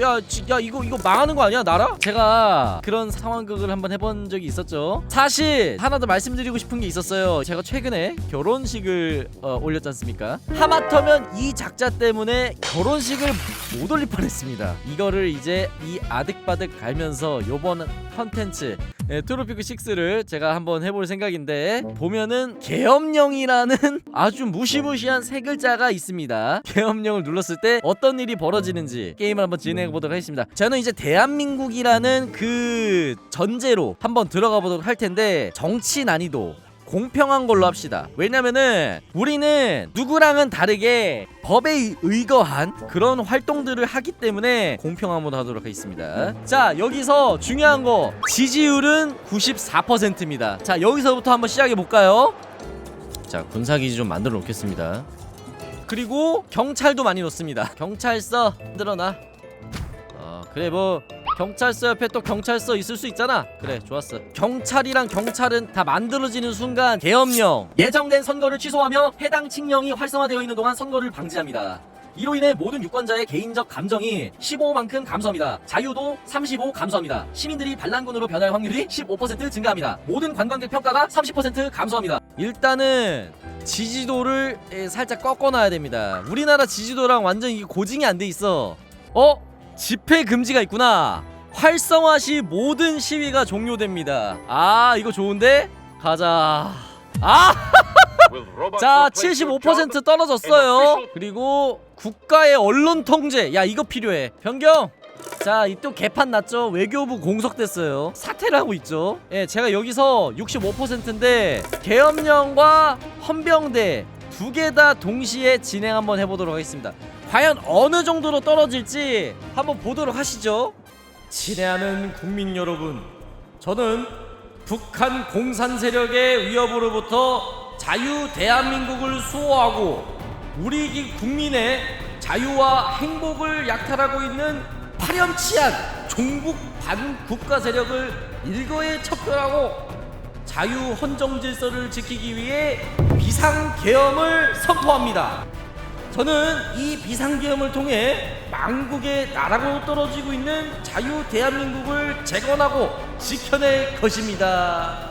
야야야 야 이거 이거 망하는 거 아니야 나라? 제가 그런 상황극을 한번 해본 적이 있었죠. 사실 하나 더 말씀드리고 싶은 게 있었어요. 제가 최근에 결혼식을 어, 올렸지 않습니까? 하마터면 이 작자 때문에 결혼식을 못 올릴 뻔했습니다. 이거를 이제 이 아득바득 갈면서 요번 컨텐츠 네, 트로피크 6를 제가 한번 해볼 생각인데 보면은 계엄령이라는 아주 무시무시한 세 글자가 있습니다. 계엄령을 눌렀을 때 어떤 일이 벌어지는지 게임을 한번 진행해 보도록 하겠습니다. 저는 이제 대한민국이라는 그 전제로 한번 들어가 보도록 할 텐데 정치 난이도 공평한 걸로 합시다. 왜냐면은 우리는 누구랑은 다르게 법에 의거한 그런 활동들을 하기 때문에 공평함으로 하도록 하겠습니다. 자, 여기서 중요한 거 지지율은 94%입니다. 자, 여기서부터 한번 시작해 볼까요? 자, 군사기지 좀 만들어 놓겠습니다. 그리고 경찰도 많이 놓습니다. 경찰서 흔들어놔. 어, 그래 뭐 경찰서 옆에 또 경찰서 있을 수 있잖아. 그래 좋았어. 경찰이랑 경찰은 다 만들어지는 순간 계엄령 예정된 선거를 취소하며 해당 칙령이 활성화되어 있는 동안 선거를 방지합니다. 이로 인해 모든 유권자의 개인적 감정이 15만큼 감소합니다. 자유도 35 감소합니다. 시민들이 반란군으로 변할 확률이 15% 증가합니다. 모든 관광객 평가가 30% 감소합니다. 일단은 지지도를 에, 살짝 꺾어놔야 됩니다. 우리나라 지지도랑 완전 이게 고증이 안 돼 있어. 어? 집회 금지가 있구나. 활성화 시 모든 시위가 종료됩니다. 아 이거 좋은데? 가자. 아! 자, 75% 떨어졌어요. 그리고 국가의 언론 통제. 야, 이거 필요해. 변경. 자, 이 또 개판 났죠. 외교부 공석됐어요. 사퇴를 하고 있죠. 예, 제가 여기서 65%인데 계엄령과 헌병대 두 개 다 동시에 진행 한번 해 보도록 하겠습니다. 과연 어느 정도로 떨어질지 한번 보도록 하시죠. 친애하는 국민 여러분, 저는 북한 공산 세력의 위협으로부터 자유 대한민국을 수호하고 우리 기- 국민의 자유와 행복을 약탈하고 있는 파렴치한 종북 반국가 세력을 일거에 척결하고 자유 헌정 질서를 지키기 위해 비상 계엄을 선포합니다. 저는 이 비상계엄을 통해 망국의 나라로 떨어지고 있는 자유 대한민국을 재건하고 지켜낼 것입니다.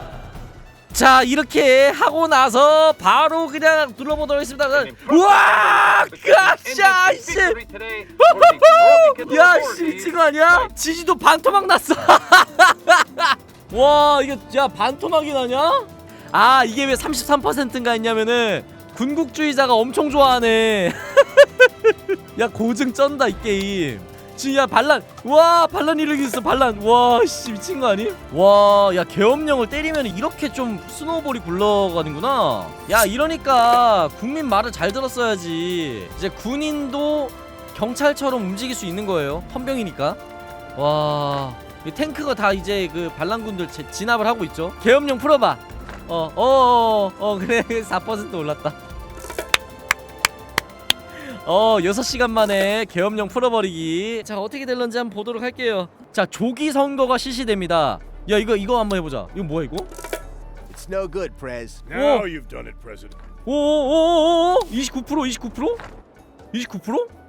자 이렇게 하고 나서 바로 그냥 눌러보도록 하겠습니다. 우와, 가샤 씨, 야씨 미친 거 아니야? 지지도 반토막 났어. 와 이게 야 반토막이 나냐? 아 이게 왜 33%인가 했냐면은 군국주의자가 엄청 좋아하네. 야 고증 쩐다 이 게임. 지금 야 반란 와 반란 있어 반란 와씨 미친 거 아니? 와야 계엄령을 때리면 이렇게 좀 스노우볼이 굴러가는구나. 야 이러니까 국민 말을 잘 들었어야지. 이제 군인도 경찰처럼 움직일 수 있는 거예요. 헌병이니까. 와. 이 탱크가 다 이제 그 반란군들 제- 진압을 하고 있죠. 계엄령 풀어봐. 어, 어, 어, 어, 그래 4% 올랐다. 어, 6시간 만에 계엄령 풀어버리기. 자, 어떻게 될런지 한번 보도록 할게요. 자, 조기 선거가 실시됩니다. 야, 이거 이거 한번 해보자. 이거 뭐야 이거? It's no good, Prez. Now you've done it, President. 오오오오오 29% 29% 29%?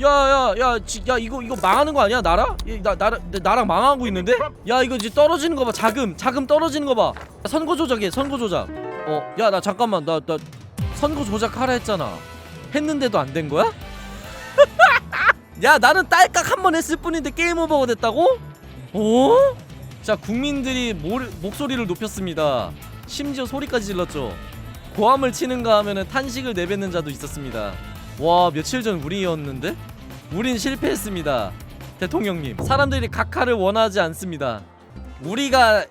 야야야 야, 지- 야 이거 이거 망하는 거 아니야 나라? 이, 나 나라 내- 나랑 망하고 있는데? 야 이거 이제 떨어지는 거 봐 자금 자금 떨어지는 거 봐. 선거 조작해 선거 조작. 어 야 나 잠깐만 나 나 선거 조작하라 했잖아. 했는데도 안 된 거야? 야 나는 딸깍 한 번 했을 뿐인데 게임 오버가 됐다고? 어? 자 국민들이 모르, 목소리를 높였습니다. 심지어 소리까지 질렀죠. 고함을 치는가 하면은 탄식을 내뱉는 자도 있었습니다. 와 며칠 전 우리였는데 우린 실패했습니다. 대통령님 사람들이 각하를 원하지 않습니다. 우리가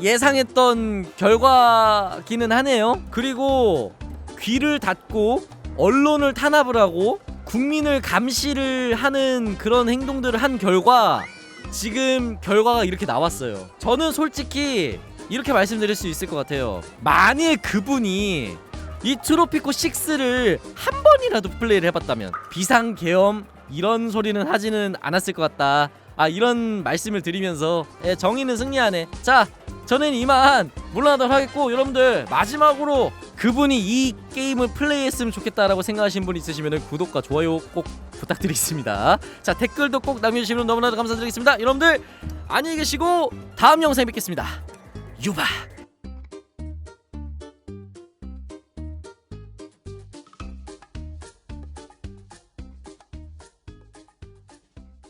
예상했던 결과기는 하네요. 그리고 귀를 닫고 언론을 탄압을 하고 국민을 감시를 하는 그런 행동들을 한 결과 지금 결과가 이렇게 나왔어요. 저는 솔직히 이렇게 말씀드릴 수 있을 것 같아요. 만일 그분이 이 트로피코 6를 한 번이라도 플레이를 해봤다면 비상 계엄 이런 소리는 하지는 않았을 것 같다. 아 이런 말씀을 드리면서 예, 정의는 승리하네. 자 저는 이만 물러나도록 하겠고 여러분들 마지막으로 그분이 이 게임을 플레이했으면 좋겠다라고 생각하시는 분 있으시면 구독과 좋아요 꼭 부탁드리겠습니다. 자 댓글도 꼭 남겨주시면 너무나도 감사드리겠습니다. 여러분들 안녕히 계시고 다음 영상에 뵙겠습니다. 유바.